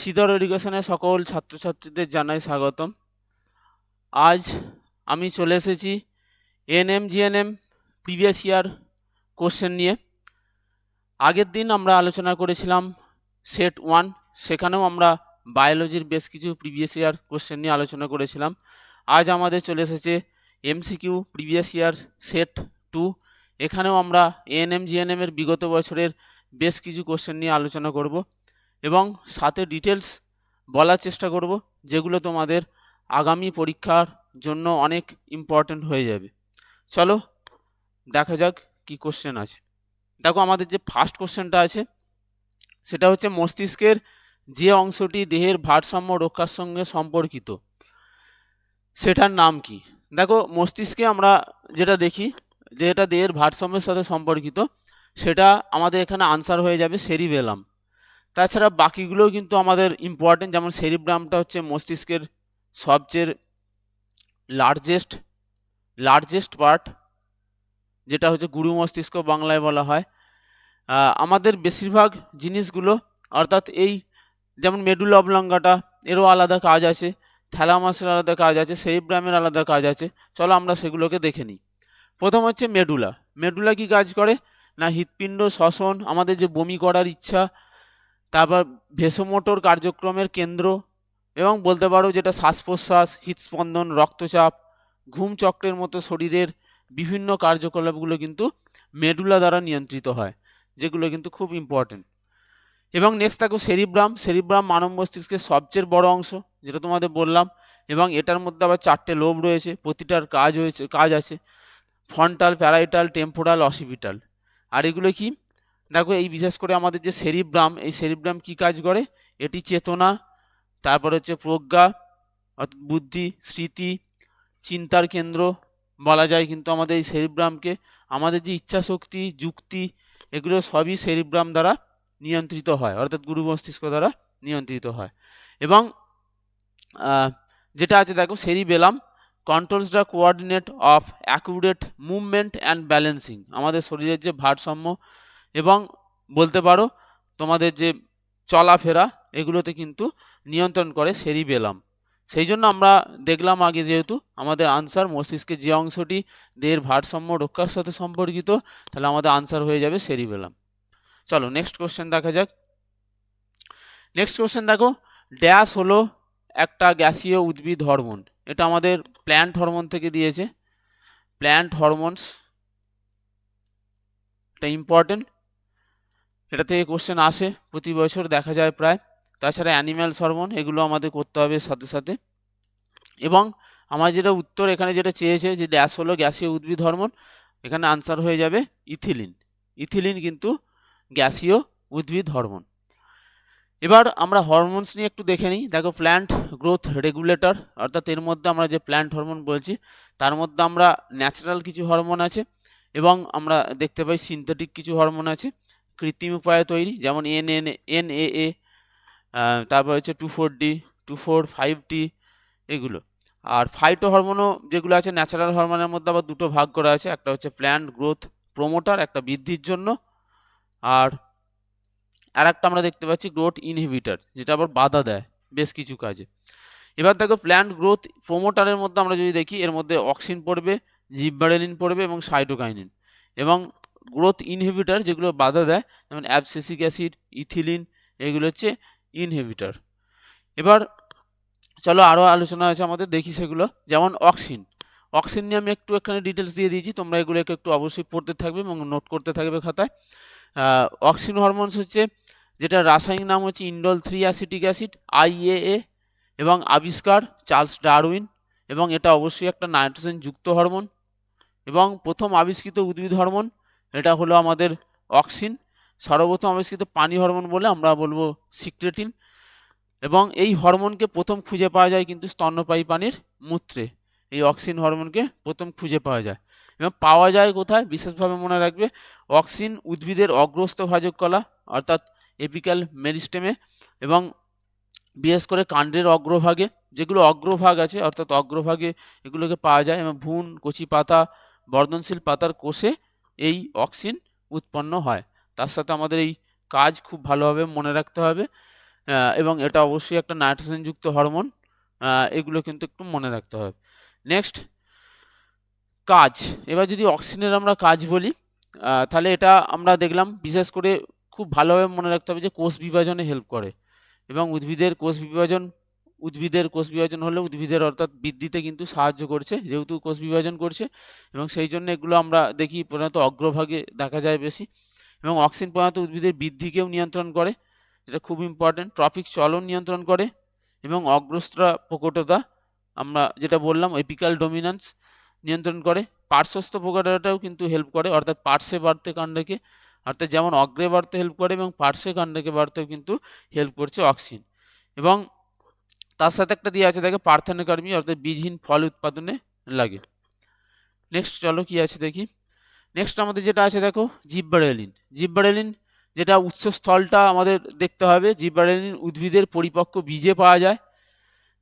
সিদর এডুকেশনের সকল ছাত্রছাত্রীদের জানাই স্বাগতম। আজ আমি চলে এসেছি NM, GNM, previous year question নিয়ে। আগের দিন আমরা আলোচনা করেছিলাম সেট ওয়ান, সেখানেও আমরা বায়োলজির বেশ কিছু প্রিভিয়াস ইয়ার কোশ্চেন নিয়ে আলোচনা করেছিলাম। আজ আমাদের চলে এসেছে MCQ previous year set two, এখানেও আমরা এএনএম জিএনএম এর বিগত বছরের বেশ কিছু কোশ্চেন নিয়ে আলোচনা করব। এবং সাথে ডিটেলস বলার চেষ্টা করব, যেগুলো তোমাদের আগামী পরীক্ষার জন্য অনেক ইম্পর্ট্যান্ট হয়ে যাবে। চলো, দেখা যাক কি কোশ্চেন আছে। দেখো, আমাদের যে ফার্স্ট কোশ্চেনটা আছে, সেটা হচ্ছে মস্তিষ্কের যে অংশটি দেহের ভারসাম্য রক্ষার সঙ্গে সম্পর্কিত, সেটার নাম কি? দেখো, মস্তিষ্কে আমরা যেটা দেখি যেটা দেহের ভারসাম্যের সাথে সম্পর্কিত, সেটা আমাদের এখানে আনসার হয়ে যাবে সেরিবেলাম তাছাড়া বাকিগুলোও কিন্তু আমাদের ইম্পর্টেন্ট যেমন সেরিব্রামটা হচ্ছে মস্তিষ্কের সবচেয়ে লার্জেস্ট লার্জেস্ট পার্ট যেটা হচ্ছে গুরু মস্তিষ্ক বাংলায় বলা হয়। আমাদের বেশিরভাগ জিনিসগুলো, অর্থাৎ এই যেমন মেডুল অবলঙ্গাটা, এরও আলাদা কাজ আছে থ্যালামাসের আলাদা কাজ আছে, সেরিব্রামের আলাদা কাজ আছে, চলো আমরা সেগুলোকে দেখে নিই। প্রথম হচ্ছে মেডুলা। মেডুলা কি কাজ করে? না হৃৎপিণ্ড, শ্বসন, আমাদের যে বমি করার ইচ্ছা তারপর ভেসোমোটর কার্যক্রমের কেন্দ্র এবং বলতে পারো যেটা শ্বাস প্রশ্বাস হৃদস্পন্দন রক্তচাপ, ঘুম চক্রের মতো শরীরের বিভিন্ন কার্যকলাপগুলো কিন্তু মেডুলা দ্বারা নিয়ন্ত্রিত হয়, যেগুলো কিন্তু খুব ইম্পর্টেন্ট এবং নেক্সট থাকো সেরিব্রাম সেরিব্রাম মানব মস্তিষ্কের সবচেয়ে বড় অংশ, যেটা তোমাদের বললাম, এবং এটার মধ্যে আবার চারটে লোভ রয়েছে, প্রতিটার কাজ হয়েছে, কাজ আছে ফ্রন্টাল প্যারাইটাল টেম্পোরাল অসিপিটাল আর এগুলো কি? দেখো এই বিশেষ করে আমাদের যে সেরিব্রাম, এই সেরিব্রাম কি কাজ করে? এটি চেতনা, তারপর হচ্ছে প্রজ্ঞা অর্থাৎ বুদ্ধি, স্মৃতি, চিন্তার কেন্দ্র বলা যায় কিন্তু আমাদের এই সেরিব্রামকে। আমাদের যে ইচ্ছা শক্তি যুক্তি, এগুলো সবই সেরিব্রাম দ্বারা নিয়ন্ত্রিত হয়, অর্থাৎ গুরু মস্তিষ্ক দ্বারা নিয়ন্ত্রিত হয়। এবং যেটা আছে দেখো cerebellum controls the coordinate of accurate movement and balancing আমাদের শরীরের যে ভারসাম্য এবং বলতে পারো, তোমাদের যে চলাফেরা, এগুলোতে কিন্তু নিয়ন্ত্রণ করে সেরিবেলাম সেই জন্য আমরা দেখলাম আগে যেহেতু আমাদের আনসার মস্তিষ্কের যে অংশটি দেহের ভারসাম্য রক্ষার সাথে সম্পর্কিত, তাহলে আমাদের আনসার হয়ে যাবে সেরিবেলাম চলো নেক্সট কোশ্চেন দেখা যাক। নেক্সট কোশ্চেন দেখো ড্যাশ হলো একটা গ্যাসীয় উদ্ভিদ হরমোন এটা আমাদের প্ল্যান্ট হরমোন থেকে দিয়েছে। প্ল্যান্ট হরমোনস এটা ইম্পর্টেন্ট এটা থেকে কোশ্চেন আসে। প্রতি বছর দেখা যায় প্রায়। তাছাড়া অ্যানিম্যাল হরমোন এগুলো আমাদের করতে হবে সাথে সাথে। এবং আমার যেটা উত্তর এখানে যেটা চেয়েছে যে ড্যাশ হলো গ্যাসীয় উদ্ভিদ হরমোন, এখানে আনসার হয়ে যাবে ইথিলিন। ইথিলিন কিন্তু গ্যাসীয় উদ্ভিদ হরমোন। এবার আমরা হরমোনস নিয়ে একটু দেখে নিই। দেখো প্ল্যান্ট গ্রোথ রেগুলেটর অর্থাৎ এর মধ্যে আমরা যে প্ল্যান্ট হরমোন বলছি, তার মধ্যে আমরা ন্যাচারাল কিছু হরমোন আছে এবং আমরা দেখতে পাই সিনথেটিক কিছু হরমোন আছে। কৃত্রিম উপায়ে তৈরি, যেমন N N N A A তারপর হচ্ছে two four D two four five D এগুলো। আর ফাইটো হরমোনও যেগুলো আছে ন্যাচারাল হরমোনের মধ্যে আবার দুটো ভাগ করা আছে, একটা হচ্ছে প্ল্যান্ট গ্রোথ প্রোমোটার একটা বৃদ্ধির জন্য। আর আর একটা আমরা দেখতে পাচ্ছি গ্রোথ ইনহিবিটার যেটা আবার বাধা দেয় বেশ কিছু কাজে। এবার দেখো প্ল্যান্ট গ্রোথ প্রোমোটারের মধ্যে আমরা যদি দেখি, এর মধ্যে অক্সিন পড়বে জিব্বারেলিন পড়বে এবং সাইটোকাইনিন এবং গ্রোথ ইনহিবিটার যেগুলো বাধা দেয়, যেমন অ্যাবসেসিক অ্যাসিড ইথিলিন এগুলো হচ্ছে ইনহিবিটার এবার চলো আরও আলোচনা আছে আমাদের, দেখি সেগুলো। যেমন অক্সিন অক্সিন নিয়ে আমি একটু এখানে ডিটেলস দিয়ে দিয়েছি, তোমরা এগুলোকে একটু অবশ্যই পড়তে থাকবে এবং নোট করতে থাকবে খাতায়। অক্সিন হরমোনস হচ্ছে, যেটা রাসায়নিক নাম হচ্ছে indole three acetic acid IAA এবং আবিষ্কার চার্লস ডারউইন এবং এটা অবশ্যই একটা নাইট্রোজেন যুক্ত হরমোন এবং প্রথম আবিষ্কৃত উদ্ভিদ হরমোন এটা হলো আমাদের অক্সিন। সর্বপ্রথম আবিষ্কৃত পানি হরমোন বলে আমরা বলব সিক্রেটিন। এবং এই হরমোনকে প্রথম খুঁজে পাওয়া যায় কিন্তু স্তন্যপায়ী প্রাণীর মূত্রে। এই অক্সিন হরমোনকে প্রথম খুঁজে পাওয়া যায়। এবং পাওয়া যায় কোথায়? বিশেষভাবে মনে রাখবে অক্সিন উদ্ভিদের অগ্রস্থ ভাজক কলা, অর্থাৎ এপিক্যাল মেরিস্টেমে এবং বিশেষ করে কাণ্ডের অগ্রভাগে। যেগুলো অগ্রভাগ আছে, অর্থাৎ অগ্রভাগে এগুলোকে পাওয়া যায় এবং ভ্রূণ, কচি পাতা, বর্ধনশীল পাতার কোষে এই অক্সিন উৎপন্ন হয়। তার সাথে আমাদের এই কাজ খুব ভালোভাবে মনে রাখতে হবে এবং এটা অবশ্যই একটা নাইট্রোজেনযুক্ত হরমোন এগুলো কিন্তু একটু মনে রাখতে হবে। নেক্সট, কাজ। এবার যদি অক্সিজেনের আমরা কাজ বলি তাহলে এটা আমরা দেখলাম বিশেষ করে খুব ভালোভাবে মনে রাখতে হবে যে কোষ বিভাজনে হেল্প করে, এবং উদ্ভিদের কোষ বিভাজন উদ্ভিদের কোষ বিভাজন হলে উদ্ভিদের অর্থাৎ বৃদ্ধিতে কিন্তু সাহায্য করছে, যেহেতু কোষ বিভাজন করছে এবং সেই জন্য এগুলো আমরা দেখি প্রধানত অগ্রভাগে দেখা যায় বেশি এবং অক্সিজেন প্রধানত উদ্ভিদের বৃদ্ধিকেও নিয়ন্ত্রণ করে, যেটা খুব ইম্পর্টেন্ট ট্রপিক চলন নিয়ন্ত্রণ করে এবং অগ্রস্ত্রা প্রকটতা আমরা যেটা বললাম এপিক্যাল ডোমিনান্স নিয়ন্ত্রণ করে। পার্শ্বস্থ প্রকটতাও কিন্তু হেল্প করে, অর্থাৎ পার্শ্বে বাড়তে কাণ্ডকে, অর্থাৎ যেমন অগ্রে বাড়তে হেল্প করে এবং পার্শ্বে কাণ্ডকে বাড়তেও কিন্তু হেল্প করছে অক্সিজেন এবং তার সাথে একটা দিয়ে আছে, দেখে, পার্থেনোকার্মি, অর্থাৎ বীজহীন ফল উৎপাদনে লাগে। নেক্সট চলো কি আছে দেখি। নেক্সট আমাদের যেটা আছে, দেখো, জিব্বারেলিন। জিব্বারেলিন যেটা উৎসস্থলটা আমাদের দেখতে হবে, জিব্বারেলিন উদ্ভিদের পরিপক্ক বীজে পাওয়া যায়,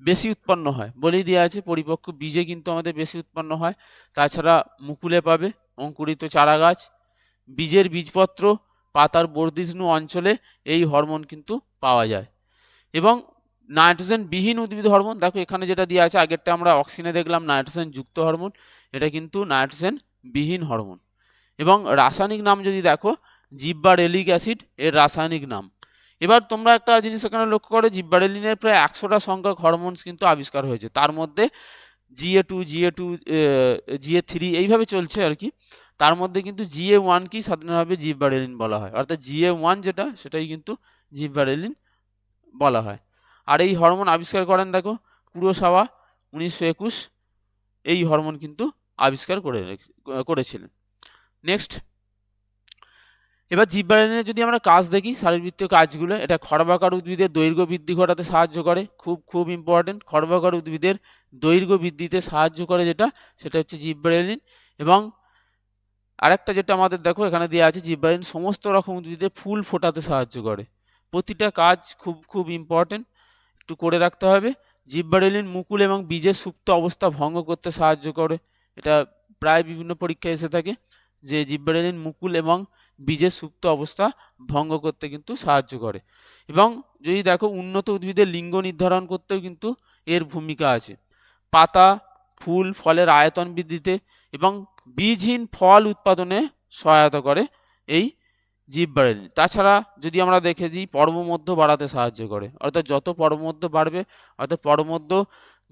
বেশি উৎপন্ন হয়। বলেই দেওয়া আছে, পরিপক্ক বীজে কিন্তু আমাদের বেশি উৎপন্ন হয়। তাছাড়া মুকুলে পাবে, অঙ্কুরিত চারা গাছ বীজের বীজপত্র, পাতার বর্ধিষ্ণু অঞ্চলে এই হরমোন কিন্তু পাওয়া যায়। এবং নাইট্রোজেন বিহীন উদ্ভিদ হরমোন, দেখো এখানে যেটা দেওয়া আছে, আগেরটা আমরা অক্সিজেনে দেখলাম, নাইট্রোজেন যুক্ত হরমোন, এটা কিন্তু নাইট্রোজেন বিহীন হরমোন। এবং রাসায়নিক নাম যদি দেখো জিব্বারেলিক অ্যাসিড, এর রাসায়নিক নাম। এবার তোমরা একটা জিনিস এখানে লক্ষ্য করো জিব্বারেলিনের প্রায় একশোটা সংখ্যক হরমোনস কিন্তু আবিষ্কার হয়েছে। তার মধ্যে GA two GA two GA three, এইভাবে চলছে আর কি। তার মধ্যে কিন্তু জিএ ওয়ানকেই সাধারণভাবে জিব্বারেলিন বলা হয়। অর্থাৎ জিএ ওয়ান যেটা, সেটাই কিন্তু জিব্বারেলিন বলা হয়। আর এই হরমোন আবিষ্কার করেন দেখো, কুরোসাওয়া উনিশশো একুশ, এই হরমোন কিন্তু আবিষ্কার করে করেছিলেন। নেক্সট এবার জীববাহিনীর যদি আমরা কাজ দেখি, শারীরবৃত্তীয় কাজগুলো, এটা খর্বাকার উদ্ভিদের দৈর্ঘ্য বৃদ্ধি ঘটাতে সাহায্য করে, খুব খুব ইম্পর্টেন্ট খর্বাকার উদ্ভিদের দৈর্ঘ্য বৃদ্ধিতে সাহায্য করে যেটা, সেটা হচ্ছে জিব্বারেলিন এবং আরেকটা যেটা আমাদের দেখো, এখানে দেওয়া আছে জিব্বারেলিন সমস্ত রকম উদ্ভিদে ফুল ফোটাতে সাহায্য করে। প্রতিটা কাজ খুব খুব ইম্পর্টেন্ট একটু করে রাখতে হবে। জিব্বারেলিন মুকুল এবং বীজের সুপ্ত অবস্থা ভঙ্গ করতে সাহায্য করে। এটা প্রায় বিভিন্ন পরীক্ষায় এসে থাকে যে জিব্বারেলিন মুকুল এবং বীজের সুপ্ত অবস্থা ভঙ্গ করতে কিন্তু সাহায্য করে। এবং যদি দেখো উন্নত উদ্ভিদের লিঙ্গ নির্ধারণ করতেও কিন্তু এর ভূমিকা আছে। পাতা, ফুল, ফলের আয়তন বৃদ্ধিতে এবং বীজহীন ফল উৎপাদনে সহায়তা করে এই জীববারেলিন তাছাড়া যদি আমরা দেখে দিই পর্বমধ্য বাড়াতে সাহায্য করে। অর্থাৎ যত পর্বমধ্য বাড়বে, অর্থাৎ পর্বমধ্য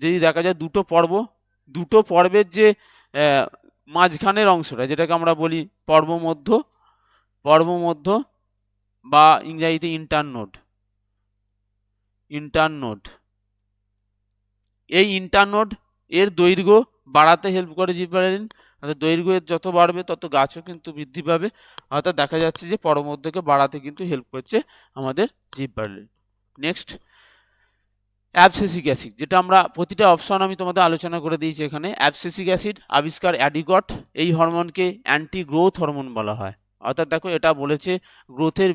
যদি দেখা যায় দুটো পর্ব, দুটো পর্বের যে মাঝখানের অংশটা, যেটাকে আমরা বলি পর্বমধ্য পর্বমধ্য বা ইংরাজিতে ইন্টারনোড ইন্টারনোড এই ইন্টারনোড এর দৈর্ঘ্য বাড়াতে হেল্প করে জীব জিব্বারেলিন অর্থাৎ দৈর্ঘ্য এর যত বাড়বে, তত গাছও কিন্তু বৃদ্ধি পাবে। অর্থাৎ দেখা যাচ্ছে যে পরমধ্যকে বাড়াতে কিন্তু হেল্প করছে আমাদের জিব্বারেলিন নেক্সট অ্যাবসেসিক অ্যাসিড যেটা আমরা প্রতিটা অপশন আমি তোমাদের আলোচনা করে দিয়েছি এখানে। অ্যাবসেসিক অ্যাসিড আবিষ্কার অ্যাডিগট, এই হরমোনকে অ্যান্টি গ্রোথ হরমোন বলা হয়। অর্থাৎ দেখো, এটা বলেছে গ্রোথের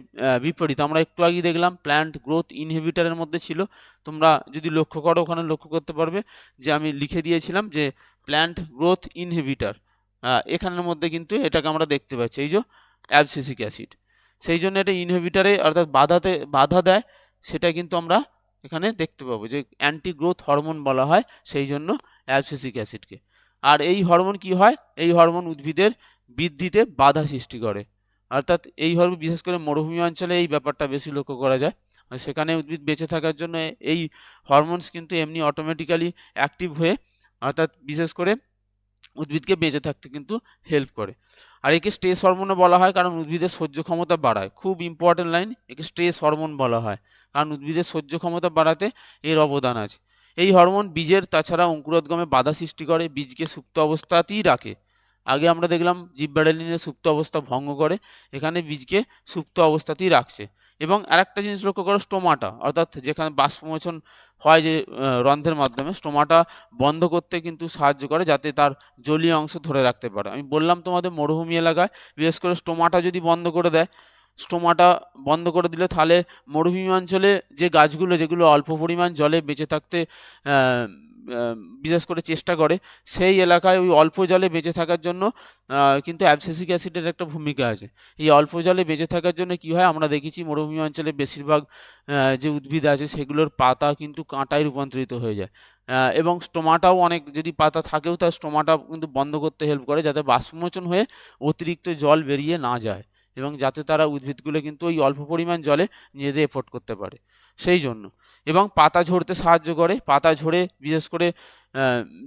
বিপরীত। আমরা একটু আগেই দেখলাম প্ল্যান্ট গ্রোথ ইনহিবিটারের মধ্যে ছিল। তোমরা যদি লক্ষ্য করো, ওখানে লক্ষ্য করতে পারবে যে আমি লিখে দিয়েছিলাম যে প্ল্যান্ট গ্রোথ ইনহিবিটার এখানের মধ্যে কিন্তু এটাকে আমরা দেখতে পাচ্ছি, এই যে অ্যাবসেসিক অ্যাসিড। সেই জন্য এটা ইনহিবিটারে অর্থাৎ বাধাতে, বাধা দেয়, সেটা কিন্তু আমরা এখানে দেখতে পাবো যে অ্যান্টি গ্রোথ হরমোন বলা হয়, সেই জন্য অ্যাবসেসিক অ্যাসিডকে। আর এই হরমোন কি হয়? এই হরমোন উদ্ভিদের বৃদ্ধিতে বাধা সৃষ্টি করে। অর্থাৎ এই হরমোন বিশেষ করে মরুভূমি অঞ্চলে এই ব্যাপারটা বেশি লক্ষ্য করা যায়। সেখানে উদ্ভিদ বেঁচে থাকার জন্য এই হরমোনস কিন্তু এমনি অটোমেটিক্যালি অ্যাক্টিভ হয়ে, অর্থাৎ বিশেষ করে উদ্ভিদকে বেঁচে থাকতে কিন্তু হেল্প করে। আর একে স্ট্রেস হরমোনও বলা হয়, কারণ উদ্ভিদের সহ্য ক্ষমতা বাড়ায়। খুব ইম্পর্টেন্ট লাইন একে স্ট্রেস হরমোন বলা হয়, কারণ উদ্ভিদের সহ্য ক্ষমতা বাড়াতে এর অবদান আছে। এই হরমোন বীজের, তাছাড়া অঙ্কুরোদ্গমে বাধা সৃষ্টি করে, বীজকে সুপ্ত অবস্থাতেই রাখে। আগে আমরা দেখলাম জিব্বারেলিনের সুপ্ত অবস্থা ভঙ্গ করে, এখানে বীজকে সুপ্ত অবস্থাতেই রাখছে। এবং আরেকটা জিনিস লক্ষ্য করো, স্টোমাটা। অর্থাৎ যেখানে বাষ্পমোচন হয় যে রন্ধ্রের মাধ্যমে, স্টোমাটা বন্ধ করতে কিন্তু সাহায্য করে যাতে তার জলীয় অংশ ধরে রাখতে পারে। আমি বললাম তোমাদের মরুভূমি এলাকায়, বিশেষ করে স্টোমাটা যদি বন্ধ করে দেয়, স্টোমাটা বন্ধ করে দিলে তাহলে মরুভূমি অঞ্চলে যে গাছগুলো, যেগুলো অল্প পরিমাণ জলে বেঁচে থাকতে বিশেষ করে চেষ্টা করে। সেই এলাকায় ওই অল্প জলে বেঁচে থাকার জন্য কিন্তু অ্যাবসেসিক অ্যাসিডের একটা ভূমিকা আছে। এই অল্প জলে বেঁচে থাকার জন্য কি হয়, আমরা দেখেছি মরুভূমি অঞ্চলে বেশিরভাগ যে উদ্ভিদ আছে সেগুলোর পাতা কিন্তু কাঁটায় রূপান্তরিত হয়ে যায়। এবং স্টোমাটাও অনেক, যদি পাতা থাকেও তার স্টোমাটা কিন্তু বন্ধ করতে হেল্প করে, যাতে বাষ্পমোচন হয়ে অতিরিক্ত জল বেরিয়ে না যায় এবং যাতে তারা উদ্ভিদগুলো কিন্তু ওই অল্প পরিমাণ জলে নিজেদের এফোর্ট করতে পারে। সেই জন্য। এবং পাতা ঝরতে সাহায্য করে, পাতা ঝরে, বিশেষ করে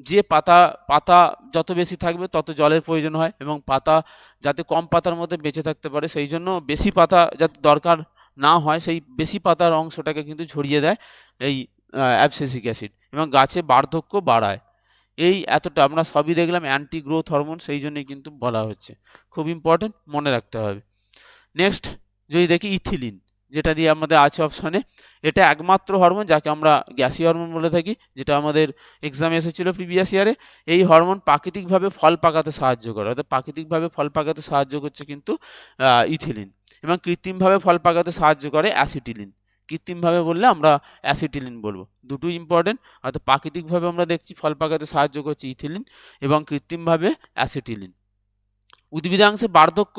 যে পাতা পাতা যত বেশি থাকবে তত জলের প্রয়োজন হয় এবং পাতা যাতে কম পাতার মধ্যে বেঁচে থাকতে পারে, সেই জন্য বেশি পাতা যাতে দরকার না হয়, সেই বেশি পাতার অংশটাকে কিন্তু ঝরিয়ে দেয় এই অ্যাবসেসিক অ্যাসিড এবং গাছে বার্ধক্য বাড়ায়। এই এতটা আমরা সবই দেখলাম অ্যান্টি গ্রোথ হরমোন সেই জন্যই কিন্তু বলা হচ্ছে। খুব ইম্পর্টেন্ট মনে রাখতে হবে। নেক্সট যদি দেখি ইথিলিন। যেটা দিয়ে আমাদের আছে অপশানে এটা একমাত্র হরমোন যাকে আমরা গ্যাসি হরমোন বলে থাকি, যেটা আমাদের এক্সামে এসেছিল প্রিভিয়াস ইয়ারে এই হরমোন প্রাকৃতিকভাবে ফল পাকাতে সাহায্য করে। অর্থাৎ প্রাকৃতিকভাবে ফল পাকাতে সাহায্য করছে কিন্তু ইথিলিন এবং কৃত্রিমভাবে ফল পাকাতে সাহায্য করে অ্যাসিটিলিন কৃত্রিমভাবে বললে আমরা অ্যাসিটিলিন বলব। দুটোই ইম্পর্টেন্ট অর্থাৎ প্রাকৃতিকভাবে আমরা দেখছি ফল পাকাতে সাহায্য করছে ইথিলিন এবং কৃত্রিমভাবে অ্যাসিটিলিন উদ্ভিদাংশে বার্ধক্য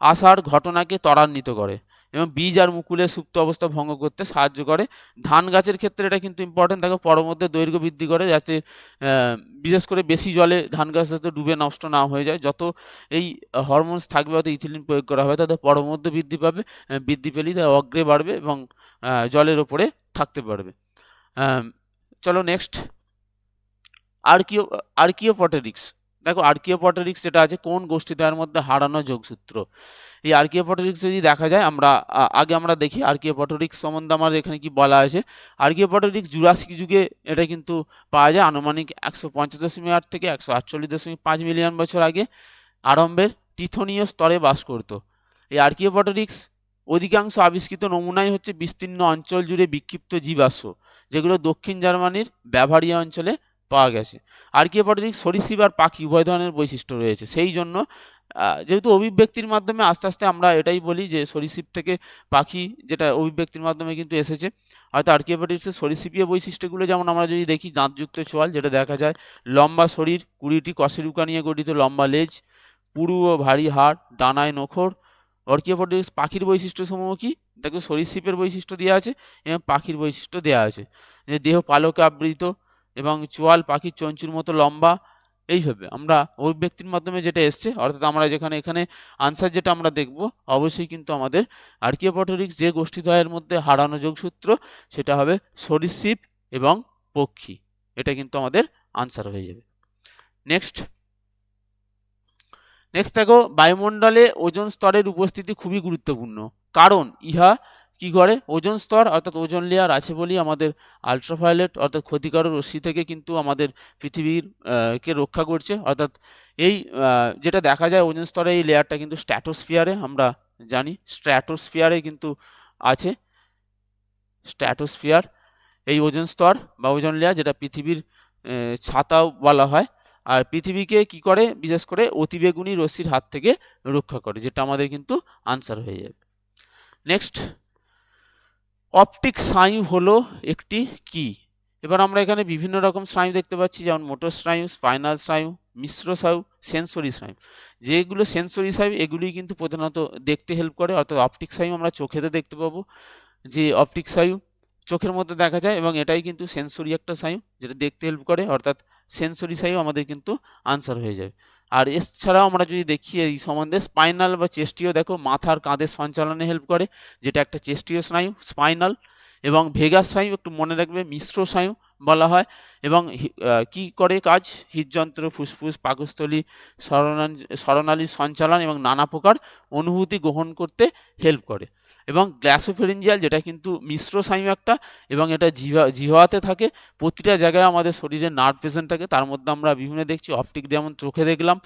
আসার ঘটনাকে ত্বরান্বিত করে। এবং বীজ আর মুকুলের সুপ্ত অবস্থা ভঙ্গ করতে সাহায্য করে। ধান গাছের ক্ষেত্রে এটা কিন্তু ইম্পর্টেন্ট দেখো পরমধ্যে দৈর্ঘ্য বৃদ্ধি করে যাতে বিশেষ করে বেশি জলে ধান গাছ যাতে ডুবে নষ্ট না হয়ে যায়। যত এই হরমোনস থাকবে, অত ইথিলিন প্রয়োগ করা হবে তাদের পরমধ্যে বৃদ্ধি পাবে বৃদ্ধি পেলেই তার অগ্রে বাড়বে এবং জলের ওপরে থাকতে পারবে। চলো নেক্সট আর্কিও আর্কিওপটেরিক্স দেখো আর্কিওপটেরিক্স যেটা আছে, কোন গোষ্ঠীদ্বয়ের মধ্যে হারানো যোগসূত্র? এই আর্কিওপটেরিক্স যদি দেখা যায়, আমরা আগে আমরা দেখি আর্কিওপটেরিক্স সম্বন্ধে আমার এখানে কি বলা আছে। আর্কিওপটেরিক্স জুরাসিক যুগে এটা কিন্তু পাওয়া যায় আনুমানিক একশো পঞ্চাশ দশমিক আট থেকে একশো আটচল্লিশ দশমিক পাঁচ মিলিয়ন বছর আগে। আরম্ভের টিথনীয় স্তরে বাস করত। এই আর্কিওপটেরিক্স অধিকাংশ আবিষ্কৃত নমুনাই হচ্ছে বিস্তীর্ণ অঞ্চল জুড়ে বিক্ষিপ্ত জীবাশ্ম, যেগুলো দক্ষিণ জার্মানির ব্যাভারিয়া অঞ্চলে পাওয়া গেছে। আর্কিওপটেরিক্স সরীসৃপ আর পাখি উভয় ধরনের বৈশিষ্ট্য রয়েছে। সেই জন্য যেহেতু অভিব্যক্তির মাধ্যমে আস্তে আস্তে আমরা এটাই বলি যে সরীসৃপ থেকে পাখি যেটা অভিব্যক্তির মাধ্যমে কিন্তু এসেছে। হয়তো আর্কিওপটেরিক্সের সরীসৃপীয় বৈশিষ্ট্যগুলো যেমন আমরা যদি দেখি, দাঁতযুক্ত চোয়াল যেটা দেখা যায়, লম্বা শরীর, কুড়িটি কশেরুকা নিয়ে গঠিত লম্বা লেজ, পুরু ও ভারী হাড়, ডানায় নখর। অর্কিওপটেরিক্স পাখির বৈশিষ্ট্যসমূহ কি? দেখো, সরীসৃপের বৈশিষ্ট্য দেওয়া আছে এবং পাখির বৈশিষ্ট্য দেওয়া আছে। যে দেহ পালকে আবৃত এবং চোয়াল পাখির চঞ্চুর মতো লম্বা এইভাবে আমরা অভিব্যক্তির মাধ্যমে যেটা এসছে, অর্থাৎ আমরা যেখানে, এখানে আনসার যেটা আমরা দেখব, অবশ্যই কিন্তু আমাদের আর্কিওপটেরিক্স যে গোষ্ঠীদ্বয়ের মধ্যে হারানো যোগসূত্র, সেটা হবে সরীসৃপ এবং পক্ষী। এটা কিন্তু আমাদের আনসার হয়ে যাবে। নেক্সট নেক্সট দেখো, বায়ুমণ্ডলে ওজোন স্তরের উপস্থিতি খুবই গুরুত্বপূর্ণ। কারণ ইহা কি করে? ওজন স্তর অর্থাৎ ওজন লেয়ার আছে বলেই আমাদের আলট্রাভায়োলেট অর্থাৎ ক্ষতিকারক রশ্মি থেকে কিন্তু আমাদের পৃথিবীর কে রক্ষা করছে। অর্থাৎ এই যেটা দেখা যায় ওজন স্তরে এই লেয়ারটা কিন্তু স্ট্র্যাটোস্ফিয়ারে আমরা জানি। স্ট্র্যাটোস্ফিয়ারে কিন্তু আছে। স্ট্র্যাটোস্ফিয়ার এই ওজন স্তর বা ওজন লেয়ার যেটা পৃথিবীর ছাতাও বলা হয়। আর পৃথিবীকে কি করে? বিশেষ করে অতিবেগুনি রশ্মির হাত থেকে রক্ষা করে, যেটা আমাদের কিন্তু আনসার হয়ে যাবে। নেক্সট অপটিক স্নায়ু হলো একটি কি? এবার আমরা এখানে বিভিন্ন রকম স্নায়ু দেখতে পাচ্ছি, যেমন মোটর স্নায়ু স্পাইনাল স্নায়ু মিশ্র স্নায়ু সেন্সরি স্নায়ু যেগুলো সেন্সরি স্নায়ু এগুলি কিন্তু প্রধানত দেখতে হেল্প করে, অর্থাৎ অপটিক স্নায়ু আমরা চোখেতে দেখতে পাবো। যে অপটিক স্নায়ু চোখের মধ্যে দেখা যায় এবং এটাই কিন্তু সেন্সরি একটা স্নায়ু যেটা দেখতে হেল্প করে, অর্থাৎ সেন্সরি স্নায়ু আমাদের কিন্তু আনসার হয়ে যাবে। আর এছাড়াও আমরা যদি দেখি এই সম্বন্ধে স্পাইনাল বা চেস্টীয় দেখো মাথার কাঁধের সঞ্চালনে হেল্প করে, যেটা একটা চেস্টীয় স্নায়ু স্পাইনাল এবং ভেগাস স্নায়ু, একটু মনে রাখবে, মিশ্র স্নায়ু বলা হয় এবং কি করে কাজ? হৃদযন্ত্র, ফুসফুস, পাকস্থলী স্মরণা স্মরণালীর সঞ্চালন এবং নানা প্রকার অনুভূতি গ্রহণ করতে হেল্প করে। এবং গ্ল্যাসোফেরিঞ্জিয়াল যেটা কিন্তু মিশ্র সাইম একটা, এবং এটা জিহা জিহ্বাতে থাকে। প্রতিটা জায়গায় আমাদের শরীরে নার্ভ পেশেন্ট থাকে। তার মধ্যে আমরা বিভিন্ন দেখছি অপটিক যেমন চোখে দেখলাম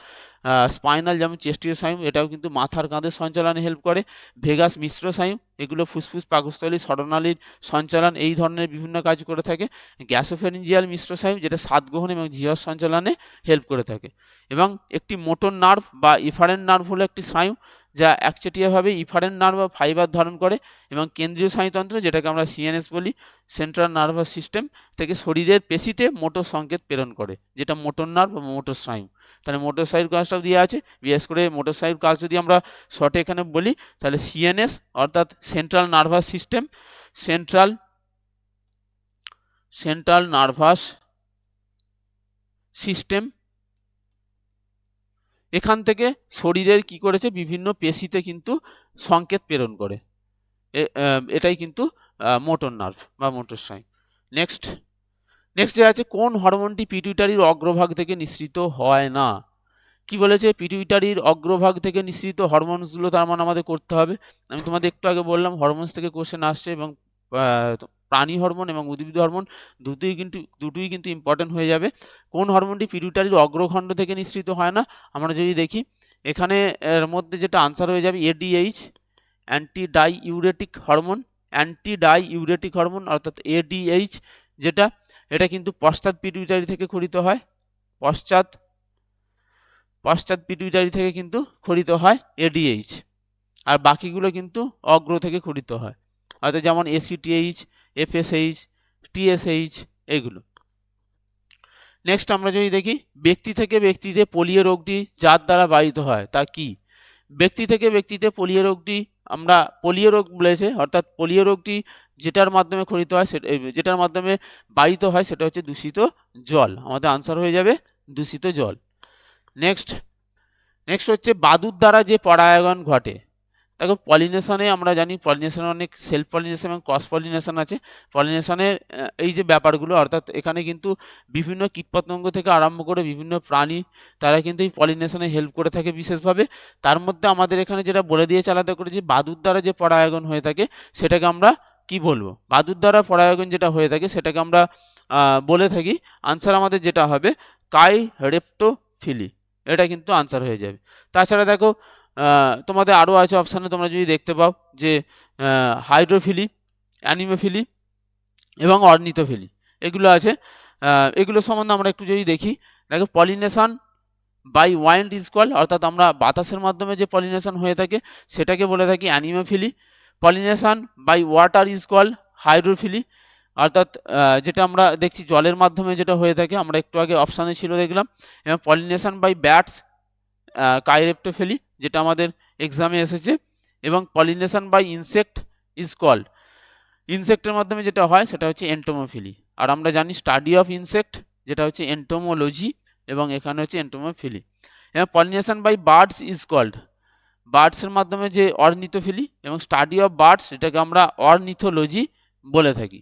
স্পাইনাল যেমন চেস্টীয় স্নায়ু এটাও কিন্তু মাথার কাঁধের সঞ্চালনে হেল্প করে। ভেগাস মিশ্র সাইম এগুলো ফুসফুস, পাকস্থলী স্মরণালীর সঞ্চালন, এই ধরনের বিভিন্ন কাজ করে থাকে। গ্যাসোফেরিঞ্জিয়াল মিশ্র স্নায়ু যেটা স্বাদ গ্রহণ এবং জিহ্বার সঞ্চালনে হেল্প করে থাকে। এবং একটি মোটর নার্ভ বা ইফারেন্ট নার্ভ হলো একটি স্নায়ু। যা একচেটিয়াভাবে ইফারেন্ট নার্ভ বা ফাইবার ধারণ করে এবং কেন্দ্রীয় স্নায়ুতন্ত্র, যেটাকে আমরা সিএনএস বলি সেন্ট্রাল নার্ভাস সিস্টেম থেকে শরীরের পেশিতে মোটর সংকেত প্রেরণ করে, যেটা মোটর নার্ভ বা মোটর স্নায়ু। তাহলে মোটর স্নায়ুর কাজটাও দেওয়া আছে, বিশেষ করে মোটর স্নায়ুর কাজ যদি আমরা শর্টে এখানে বলি, তাহলে সিএনএস অর্থাৎ central nervous system central central nervous system এখান থেকে শরীরের কি করেছে? বিভিন্ন পেশিতে কিন্তু সংকেত প্রেরণ করে। এটাই কিন্তু মোটর নার্ভ বা মোটর স্নায়ু নেক্সট নেক্সট যে আছে, কোন হরমোনটি পিটুইটারির অগ্রভাগ থেকে নিঃসৃত হয় না? কি বলেছে? পিটুইটারির অগ্রভাগ থেকে নিঃসৃত হরমোনসগুলো তার মানে আমাদের করতে হবে। আমি তোমাদের একটু আগে বললাম, হরমোনস থেকে কোশ্চেন আসছে এবং প্রাণী হরমোন এবং উদ্ভিদ হরমোন দুটোই কিন্তু দুটোই কিন্তু ইম্পর্টেন্ট হয়ে যাবে। কোন হরমোনটি পিটুইটারির অগ্রখণ্ড থেকে নিঃসৃত হয় না? আমরা যদি দেখি, এখানে এর মধ্যে যেটা আনসার হয়ে যাবে ADH anti diuretic hormone anti diuretic hormone অর্থাৎ এডিএইচ যেটা, এটা কিন্তু পশ্চাৎ পিটুইটারি থেকে খরিত হয়। পশ্চাৎ পশ্চাৎ পিটুইটারি থেকে কিন্তু খরিত হয় এডিএইচ আর বাকিগুলো কিন্তু অগ্র থেকে খরিত হয়। অর্থাৎ যেমন এসিটিএইচ এফএসএইচ টিএসএইচ এগুলো। নেক্সট আমরা যদি দেখি, ব্যক্তি থেকে ব্যক্তিতে পোলিও রোগটি যার দ্বারা বাহিত হয়, তা কি? ব্যক্তি থেকে ব্যক্তিতে পোলিও রোগটি, আমরা পোলিও রোগ বলেছে, অর্থাৎ পোলিও রোগটি যেটার মাধ্যমে খরিত হয়, সেটা যেটার মাধ্যমে বাহিত হয়, সেটা হচ্ছে দূষিত জল। আমাদের আনসার হয়ে যাবে, দূষিত জল। নেক্সট নেক্সট হচ্ছে বাদুর দ্বারা যে পরাগায়ন ঘটে দেখো পলিনেশনে আমরা জানি পলিনেশনে অনেক সেলফ পলিনেশন এবং ক্রস পলিনেশন আছে। পলিনেশনের এই যে ব্যাপারগুলো, অর্থাৎ এখানে কিন্তু বিভিন্ন কীটপতঙ্গ থেকে আরম্ভ করে বিভিন্ন প্রাণী, তারা কিন্তু এই পলিনেশনে হেল্প করে থাকে বিশেষভাবে। তার মধ্যে আমাদের এখানে যেটা বলে দিয়ে চালাতে করে যে বাদুর দ্বারা যে পরাগায়ন হয়ে থাকে, সেটাকে আমরা কি বলব? বাদুর দ্বারা পরাগায়ন যেটা হয়ে থাকে, সেটাকে আমরা বলে থাকি। আনসার আমাদের যেটা হবে কাই রেপ্টোফিলি এটা কিন্তু আনসার হয়ে যাবে। তাছাড়া দেখো তোমাদের আরও আছে অপশানে তোমরা যদি দেখতে পাও যে হাইড্রোফিলি অ্যানিমোফিলি এবং অর্নিথোফিলি এগুলো আছে। এগুলো সম্বন্ধে আমরা একটু যদি দেখি, দেখো pollination by wind is call অর্থাৎ আমরা বাতাসের মাধ্যমে যে পলিনেশন হয়ে থাকে, সেটাকে বলে থাকি anemophily pollination by water is call hydrophily অর্থাৎ যেটা আমরা দেখছি জলের মাধ্যমে যেটা হয়ে থাকে, আমরা একটু আগে অপশানে ছিল দেখলাম। এবং পলিনেশন বাই ব্যাটস কাইরেপ্টোফেলি যেটা আমাদের এক্সামে এসেছে, এবং pollination by insect is called ইনসেক্টের মাধ্যমে যেটা হয়, সেটা হচ্ছে এন্টোমোফিলি আর আমরা জানি স্টাডি অফ ইনসেক্ট যেটা হচ্ছে এন্টোমোলজি এবং এখানে হচ্ছে এন্টোমোফিলি এবং pollination by birds is called বার্ডসের মাধ্যমে যে অর্নিথোফিলি, এবং স্টাডি অফ বার্ডস এটাকে আমরা অর্নিথোলজি বলে থাকি।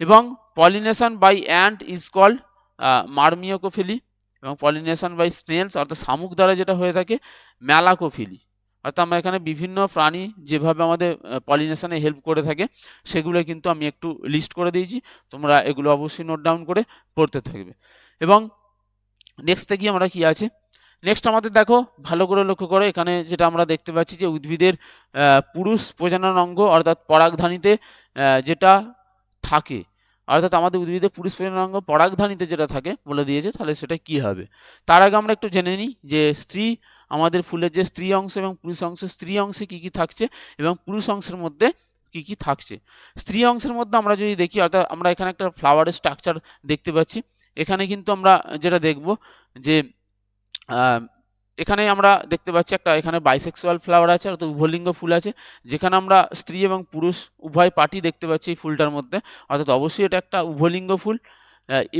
এবং pollination by and is called myrmecophily এবং পলিনেশন বাই স্নেলস অর্থাৎ শামুক দ্বারা যেটা হয়ে থাকে ম্যালাকোফিলি অর্থাৎ আমরা এখানে বিভিন্ন প্রাণী যেভাবে আমাদের পলিনেশনে হেল্প করে থাকে, সেগুলো কিন্তু আমি একটু লিস্ট করে দিয়েছি। তোমরা এগুলো অবশ্যই নোট ডাউন করে পড়তে থাকবে। এবং নেক্সট দেখি আমরা কি আছে? নেক্সট আমাদের দেখো, ভালো করে লক্ষ্য করো, এখানে যেটা আমরা দেখতে পাচ্ছি যে উদ্ভিদের পুরুষ প্রজনন অঙ্গ অর্থাৎ পরাগধানীতে যেটা থাকে অর্থাৎ আমাদের উদ্ভিদের পুরুষ প্রজনন অঙ্গ পরাগধানীতে যেটা থাকে বলে দিয়েছে, তাহলে সেটা কি হবে? তার আগে আমরা একটু জেনে নিই যে স্ত্রী, আমাদের ফুলের যে স্ত্রী অংশ এবং পুরুষ অংশ স্ত্রী অংশে কী কী থাকছে এবং পুরুষ অংশের মধ্যে কী কী থাকছে। স্ত্রী অংশের মধ্যে আমরা যদি দেখি, অর্থাৎ আমরা এখানে একটা ফ্লাওয়ারের স্ট্রাকচার দেখতে পাচ্ছি। এখানে কিন্তু আমরা যেটা দেখব যে এখানে আমরা দেখতে পাচ্ছি একটা এখানে বাইসেক্সুয়াল ফ্লাওয়ার আছে, অর্থাৎ উভলিঙ্গ ফুল আছে, যেখানে আমরা স্ত্রী এবং পুরুষ উভয় পার্টি দেখতে পাচ্ছি এই ফুলটার মধ্যে। অর্থাৎ অবশ্যই এটা একটা উভলিঙ্গ ফুল।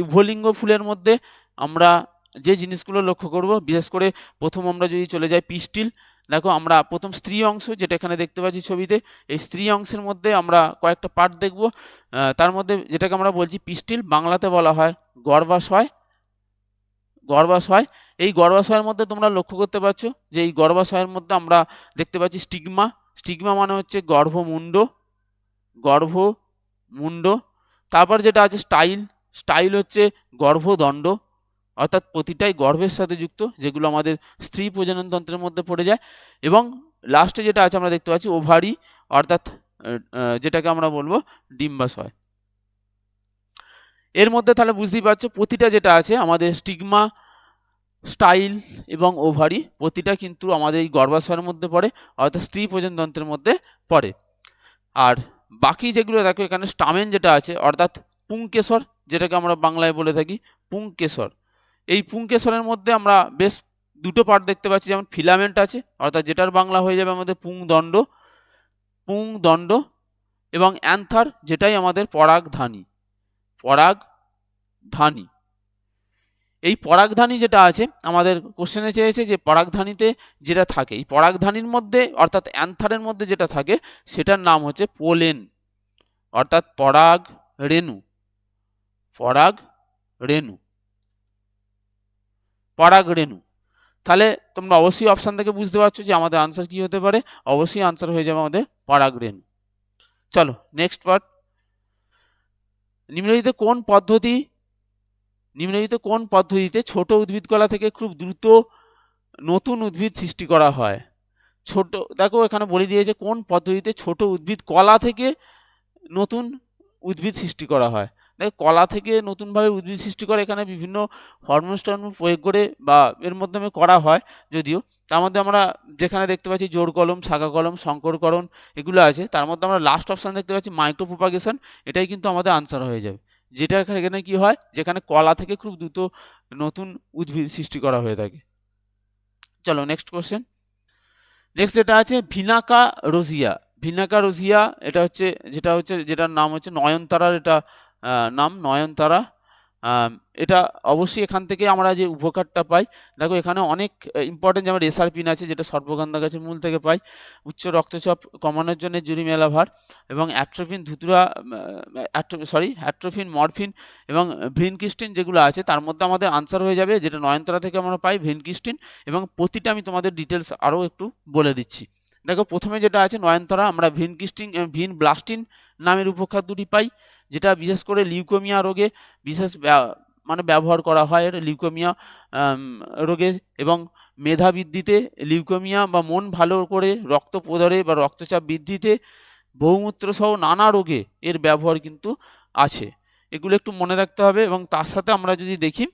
উভলিঙ্গ ফুলের মধ্যে আমরা যে জিনিসগুলো লক্ষ্য করব, বিশেষ করে প্রথম আমরা যদি চলে যাই পিস্টিল, দেখো আমরা প্রথম স্ত্রী অংশ যেটা এখানে দেখতে পাচ্ছি ছবিতে, এই স্ত্রী অংশের মধ্যে আমরা কয়েকটা পার্ট দেখব। তার মধ্যে যেটাকে আমরা বলছি পিস্টিল, বাংলাতে বলা হয় গর্ভাশয়। গর্ভাশয়, এই গর্ভাশয়ের মধ্যে তোমরা লক্ষ্য করতে পারছ যে এই গর্ভাশয়ের মধ্যে আমরা দেখতে পাচ্ছি স্টিগমা। স্টিগমা মানে হচ্ছে গর্ভমুণ্ড গর্ভমুণ্ড। তারপর যেটা আছে স্টাইল স্টাইল হচ্ছে গর্ভদণ্ড। অর্থাৎ প্রতিটাই গর্ভের সাথে যুক্ত, যেগুলো আমাদের স্ত্রী প্রজননতন্ত্রের মধ্যে পড়ে যায়। এবং লাস্টে যেটা আছে আমরা দেখতে পাচ্ছি ওভারি, অর্থাৎ যেটাকে আমরা বলব ডিম্বাশয়। এর মধ্যে তাহলে বুঝতেই পারছ প্রতিটা যেটা আছে, আমাদের স্টিগমা স্টাইল এবং ওভারি প্রতিটা কিন্তু আমাদের এই গর্ভাশয়ের মধ্যে পড়ে, অর্থাৎ স্ত্রী প্রজনতন্ত্রের মধ্যে পড়ে। আর বাকি যেগুলো দেখো, এখানে স্টামেন যেটা আছে, অর্থাৎ পুংকেশর, যেটাকে আমরা বাংলায় বলে থাকি, পুংকেশর। এই পুংকেশরের মধ্যে আমরা বেশ দুটো পার্ট দেখতে পাচ্ছি, যেমন ফিলামেন্ট আছে, অর্থাৎ যেটার বাংলা হয়ে যাবে আমাদের পুংদণ্ড পুংদণ্ড এবং অ্যান্থার, যেটাই আমাদের পরাগধানী। পরাগধানী এই পরাগধানী যেটা আছে, আমাদের কোশ্চেনে চেয়েছে যে পরাগধানীতে যেটা থাকে, এই পরাগধানীর মধ্যে অর্থাৎ অ্যান্থারের মধ্যে যেটা থাকে, সেটার নাম হচ্ছে পোলেন। অর্থাৎ পরাগ রেণু। পরাগ রেণু। পরাগ রেণু। তাহলে তোমরা অবশ্যই অপশান থেকে বুঝতে পারছ যে আমাদের আনসার কি হতে পারে। অবশ্যই আনসার হয়ে যাবে আমাদের পরাগ রেণু। চলো নেক্সট পার্ট নিম্নলিখিত কোন পদ্ধতি, নিম্নলিখিত কোন পদ্ধতিতে ছোট উদ্ভিদ কলা থেকে খুব দ্রুত নতুন উদ্ভিদ সৃষ্টি করা হয়? ছোট, দেখো এখানে বলে দিয়েছে কোন পদ্ধতিতে ছোট উদ্ভিদ কলা থেকে নতুন উদ্ভিদ সৃষ্টি করা হয়। দেখ কলা থেকে নতুনভাবে উদ্ভিদ সৃষ্টি করে এখানে বিভিন্ন হরমোন টরমোন প্রয়োগ করে বা এর মাধ্যমে করা হয় যদিও। তার মধ্যে আমরা যেখানে দেখতে পাচ্ছি জোর কলম, শাখা কলম, শঙ্করকরণ এগুলো আছে। তার মধ্যে আমরা লাস্ট অপশান দেখতে পাচ্ছি মাইক্রো প্রোপাগেশন এটাই কিন্তু আমাদের আনসার হয়ে যাবে। যেটা এখানে এখানে কী হয়? যেখানে কলা থেকে খুব দ্রুত নতুন উদ্ভিদ সৃষ্টি করা হয়ে থাকে। চলো নেক্সট কোশ্চেন নেক্সট যেটা আছে, ভিনাকা রোজিয়া। ভিনাকা রোজিয়া, এটা হচ্ছে, যেটা হচ্ছে, যেটার নাম হচ্ছে নয়নতারার এটা নাম নয়নতারা। এটা অবশ্যই এখান থেকে আমরা যে উপকারটা পাই, দেখো এখানে অনেক ইম্পর্টেন্ট যেমন রেসারপিন আছে, যেটা সর্বগন্ধা গাছের মূল থেকে পাই, উচ্চ রক্তচাপ কমানোর জন্য জুরি মেলাভার এবং অ্যাট্রোফিন ধুতুরা সরি অ্যাট্রোফিন মরফিন এবং ভিনকিস্টিন যেগুলো আছে, তার মধ্যে আমাদের আনসার হয়ে যাবে, যেটা নয়নতারা থেকে আমরা পাই, ভিনকিস্টিন এবং প্রতিটা আমি তোমাদের ডিটেলস আরও একটু বলে দিচ্ছি। দেখো প্রথমে যেটা আছে নয়নতারা, আমরা ভিনকিস্টিন ভিন ব্লাস্টিন নামের উপকার দুটি পাই, যেটা বিশেষ করে লিউকোমিয়া রোগে বিশেষ মানে ব্যবহার করা হয় লিউকোমিয়া রোগে এবং মেধা বৃদ্ধিতে লিউকোমিয়া বা মন ভালো করে রক্ত প্রদারে বা রক্তচাপ বৃদ্ধিতে বহুমূত্র সহ নানা রোগে এর ব্যবহার কিন্তু আছে। এগুলো একটু মনে রাখতে হবে এবং তার সাথে আমরা যদি দেখি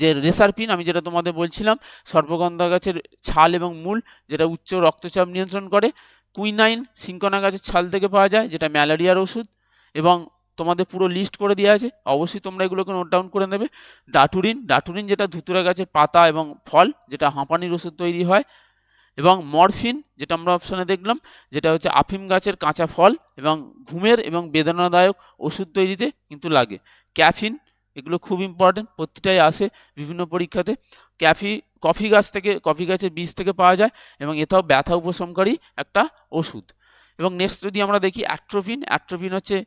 যে রেসারপিন, আমি যেটা তোমাদের বলছিলাম, সর্বগন্ধা গাছের ছাল এবং মূল, যেটা উচ্চ রক্তচাপ নিয়ন্ত্রণ করে, কুইনাইন সিঙ্কনা গাছের ছাল থেকে পাওয়া যায়, যেটা ম্যালেরিয়ার ওষুধ, এবং তোমাদের পুরো লিস্ট করে দেওয়া আছে, অবশ্যই তোমরা এগুলোকে নোট ডাউন করে নেবে। ডাটুরিন ডাটুরিন যেটা ধুতুরা গাছের পাতা এবং ফল, যেটা হাঁপানির ওষুধ তৈরি হয়, এবং মরফিন, যেটা আমরা অপশানে দেখলাম, যেটা হচ্ছে আফিম গাছের কাঁচা ফল, এবং ঘুমের এবং বেদনাদায়ক ওষুধ তৈরিতে কিন্তু লাগে। ক্যাফিন এগুলো খুব ইম্পর্টেন্ট প্রতিটাই আসে বিভিন্ন পরীক্ষাতে। ক্যাফি, কফি গাছ থেকে, কফি গাছের বীজ থেকে পাওয়া যায় এবং এটাও ব্যথা উপশমকারী একটা ওষুধ। এবং নেক্সট যদি আমরা দেখি অ্যাট্রোফিন অ্যাট্রোফিন হচ্ছে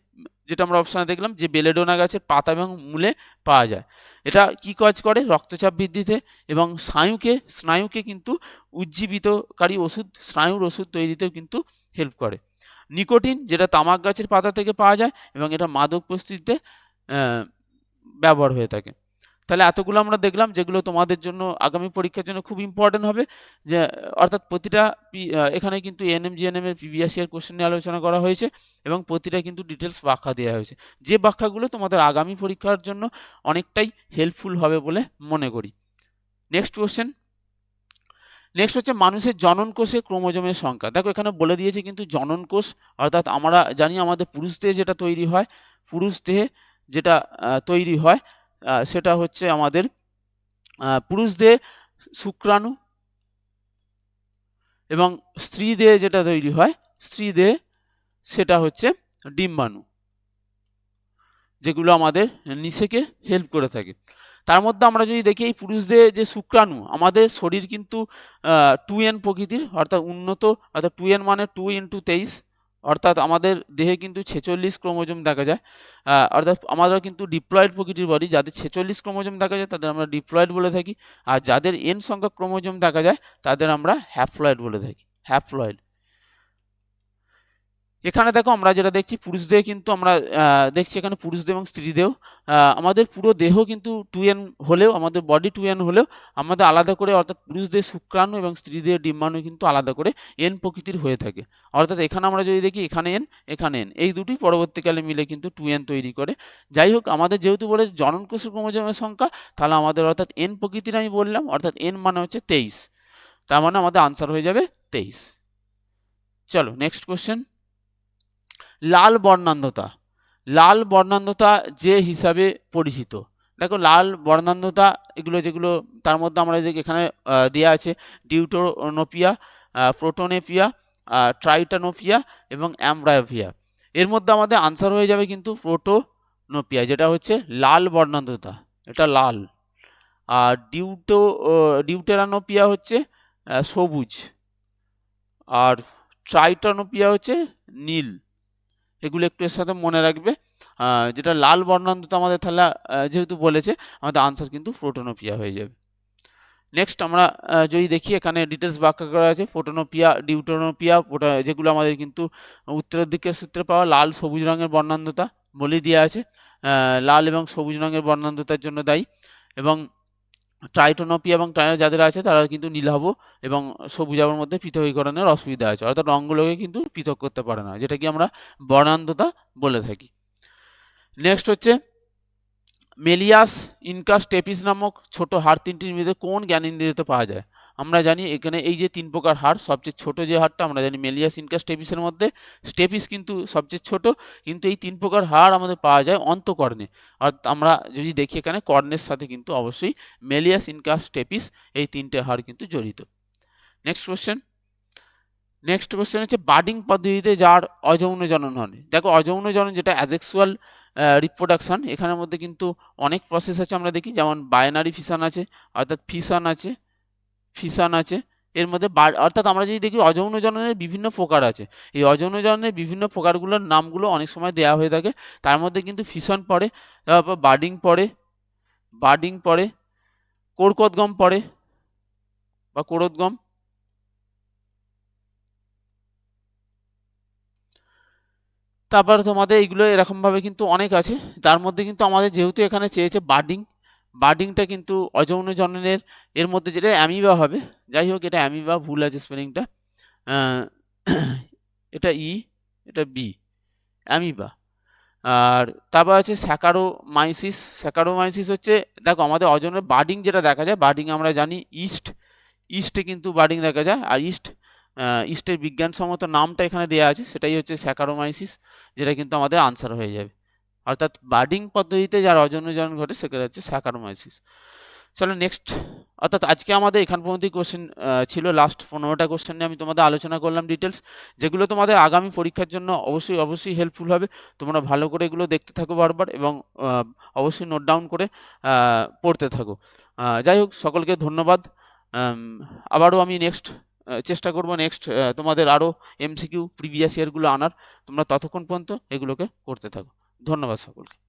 যেটা আমরা অপশানে দেখলাম যে বেলেডোনা গাছের পাতা এবং মূলে পাওয়া যায়। এটা কি কাজ করে? রক্তচাপ বৃদ্ধিতে এবং স্নায়ুকে স্নায়ুকে কিন্তু উজ্জীবিতকারী ওষুধ, স্নায়ুর ওষুধ তৈরিতেও কিন্তু হেল্প করে। নিকোটিন যেটা তামাক গাছের পাতা থেকে পাওয়া যায় এবং এটা মাদক প্রস্তুতিতে ব্যবহার হয়ে থাকে। তাহলে এতগুলো আমরা দেখলাম যেগুলো তোমাদের জন্য আগামী পরীক্ষার জন্য খুব ইম্পর্টেন্ট হবে যে, অর্থাৎ প্রতিটা এখানে কিন্তু এনএম জিএনএম এর প্রিভিয়াস ইয়ার কোশ্চেন নিয়ে আলোচনা করা হয়েছে এবং প্রতিটা কিন্তু ডিটেলস ব্যাখ্যা দেওয়া হয়েছে। যে ব্যাখ্যাগুলো তোমাদের আগামী পরীক্ষার জন্য অনেকটাই হেল্পফুল হবে বলে মনে করি। নেক্সট কোশ্চেন নেক্সট হচ্ছে মানুষের জনন কোষে ক্রোমোজোমের সংখ্যা। দেখো এখানে বলে দিয়েছে কিন্তু জনন কোষ, অর্থাৎ আমরা জানি আমাদের পুরুষ দেহে যেটা তৈরি হয়, পুরুষ দেহে যেটা তৈরি হয় সেটা হচ্ছে আমাদের পুরুষদের শুক্রাণু এবং স্ত্রী দেহে যেটা তৈরি হয় স্ত্রী দেহে সেটা হচ্ছে ডিম্বাণু, যেগুলো আমাদের নিষেকে হেল্প করে থাকে। তার মধ্যে আমরা যদি দেখি, এই পুরুষদের যে শুক্রাণু, আমাদের শরীর কিন্তু টু এন প্রকৃতির, অর্থাৎ উন্নত, অর্থাৎ টু এন মানে টু ইন্টু তেইশ অর্থাৎ আমাদের দেহে কিন্তু ছেচল্লিশ ক্রোমোজোম দেখা যায় অর্থাৎ আমরা কিন্তু ডিপ্লয়েড প্রকৃতির বডি যাদের ছেচল্লিশ ক্রোমোজোম দেখা যায় তাদের আমরা ডিপ্লয়েড বলে থাকি, আর যাদের এন সংখ্যক ক্রোমোজোম দেখা যায় তাদের আমরা হ্যাপ্লয়েড বলে থাকি হ্যাপ্লয়েড এখানে দেখো আমরা যেটা দেখছি পুরুষদের কিন্তু আমরা দেখছি এখানে পুরুষদের এবং স্ত্রীদেহ। আমাদের পুরো দেহ কিন্তু টু এন হলেও, আমাদের বডি টু এন হলেও আমাদের আলাদা করে, অর্থাৎ পুরুষদের শুক্রাণু এবং স্ত্রীদের ডিম্বাণু কিন্তু আলাদা করে এন প্রকৃতির হয়ে থাকে। অর্থাৎ এখানে আমরা যদি দেখি, এখানে এন এখানে এন এই দুটি পরবর্তীকালে মিলে কিন্তু টু এন তৈরি করে। যাই হোক, আমাদের যেহেতু বলে জননকোষের ক্রোমোজোমের সংখ্যা, তাহলে আমাদের অর্থাৎ এন প্রকৃতির আমি বললাম, অর্থাৎ এন মানে হচ্ছে তেইশ। তার মানে আমাদের আনসার হয়ে যাবে তেইশ। চলো নেক্সট কোশ্চেন লাল বর্ণান্ধতা। লাল বর্ণান্ধতা যে হিসাবে পরিচিত। দেখো, লাল বর্ণান্ধতা এগুলো যেগুলো, তার মধ্যে আমরা যে এখানে দেয়া আছে ডিউটোনোপিয়া প্রোটোনেপিয়া ট্রাইটানোপিয়া এবং অ্যামব্রায়োপিয়া। এর মধ্যে আমাদের আনসার হয়ে যাবে কিন্তু প্রোটোনোপিয়া, যেটা হচ্ছে লাল বর্ণান্ধতা। এটা লাল। আর ডিউটো ডিউটেরানোপিয়া হচ্ছে সবুজ। আর ট্রাইটানোপিয়া হচ্ছে নীল। এগুলো একটু এর সাথে মনে রাখবে। যেটা লাল বর্ণান্ধতা আমাদের তাহলে যেহেতু বলেছে, আমাদের আনসার কিন্তু প্রোটোনোপিয়া হয়ে যাবে। নেক্সট আমরা যদি দেখি, এখানে ডিটেলস ব্যাখ্যা করা আছে ফোটোনোপিয়া ডিউটোনোপিয়া যেগুলো আমাদের কিন্তু উত্তরের দিকের সূত্রে পাওয়া, লাল সবুজ রঙের বর্ণান্ধতা বলে দেওয়া আছে। লাল এবং সবুজ রঙের বর্ণান্ধতার জন্য দায়ী। এবং ট্রাইটোনোপিয়া এবং ট্রাইনো যাদের আছে, তারা কিন্তু নীলাভ এবং সবুজ আবর মধ্যে পৃথকীকরণের অসুবিধা আছে। অর্থাৎ রঙগুলোকে কিন্তু পৃথক করতে পারে না, যেটা কি আমরা বর্ণান্ধতা বলে থাকি। নেক্সট হচ্ছে মেলিয়াস ইনকাস টেপিস নামক ছোট হাড় তিনটির মধ্যে কোন জ্ঞানেন্দ্রিয়তে পাওয়া যায়? আমরা জানি এখানে এই যে তিন প্রকার হাড়, সবচেয়ে ছোট যে হাড়টা আমরা জানি মেলিয়াস ইনকাস স্টেপিসের মধ্যে। স্টেপিস কিন্তু সবচেয়ে ছোট, কিন্তু এই তিন প্রকার হাড় আমাদের পাওয়া যায় অন্তকর্ণে। অর্থাৎ আমরা যদি দেখি এখানে, কর্ণের সাথে কিন্তু অবশ্যই মেলিয়াস ইনকাস স্টেপিস এই তিনটে হাড় কিন্তু জড়িত। নেক্সট কোশ্চেন নেক্সট কোশ্চেন হচ্ছে, বার্ডিং পদ্ধতিতে যার অযৌন জনন হয়। দেখো, অযৌন জনন যেটা অ্যাজেক্সুয়াল রিপ্রোডাকশন, এখানের মধ্যে কিন্তু অনেক প্রসেস আছে আমরা দেখি, যেমন বায়নারি ফিশন আছে, অর্থাৎ ফিশন আছে ফিশন আছে, এর মধ্যে অর্থাৎ আমরা যদি দেখি অযৌন জননের বিভিন্ন প্রকার আছে। এই অযৌন জননের বিভিন্ন প্রকারগুলোর নামগুলো অনেক সময় দেওয়া হয়ে থাকে। তার মধ্যে কিন্তু ফিশন পড়ে, তারপর বার্ডিং পড়ে বার্ডিং পড়ে, কোরকোদগম পড়ে, বা কোরোদগম। তারপর তোমাদের এইগুলো এরকমভাবে কিন্তু অনেক আছে। তার মধ্যে কিন্তু আমাদের যেহেতু এখানে চেয়েছে বার্ডিং বার্ডিংটা কিন্তু অযৌন জননের এর মধ্যে যেটা অ্যামিবা হবে। যাই হোক, এটা অ্যামিবা, ভুল আছে স্পেলিংটা। এটা ই, এটা বি, অ্যামিবা। আর তারপর আছে স্যাকারোমাইসিস। স্যাকারোমাইসিস হচ্ছে, দেখো, আমাদের অজনের বার্ডিং যেটা দেখা যায়, বার্ডিং আমরা জানি ইস্ট। ইস্টে কিন্তু বার্ডিং দেখা যায়। আর ইস্ট ইস্টের বিজ্ঞানসম্মত নামটা এখানে দেওয়া আছে, সেটাই হচ্ছে স্যাকারোমাইসিস, যেটা কিন্তু আমাদের আনসার হয়ে যাবে। অর্থাৎ বার্ডিং পদ্ধতিতে যার অজন্যজন ঘটে, সেটা হচ্ছে স্যাকারোমাইসিস। চলো নেক্সট অর্থাৎ আজকে আমাদের এখান পর্যন্ত কোশ্চেন ছিল লাস্ট পনেরোটা কোশ্চেন নিয়ে। আমি তোমাদের আলোচনা করলাম ডিটেলস যেগুলো তোমাদের আগামী পরীক্ষার জন্য অবশ্যই অবশ্যই হেল্পফুল হবে। তোমরা ভালো করে এগুলো দেখতে থাকো বারবার এবং অবশ্যই নোট ডাউন করে পড়তে থাকো। যাই হোক, সকলকে ধন্যবাদ। আবারও আমি নেক্সট চেষ্টা করব নেক্সট তোমাদের আরও এমসিকিউ প্রিভিয়াস ইয়ারগুলো আনার। তোমরা ততক্ষণ পর্যন্ত এগুলোকে করতে থাকো। ধন্যবাদ সকলকে।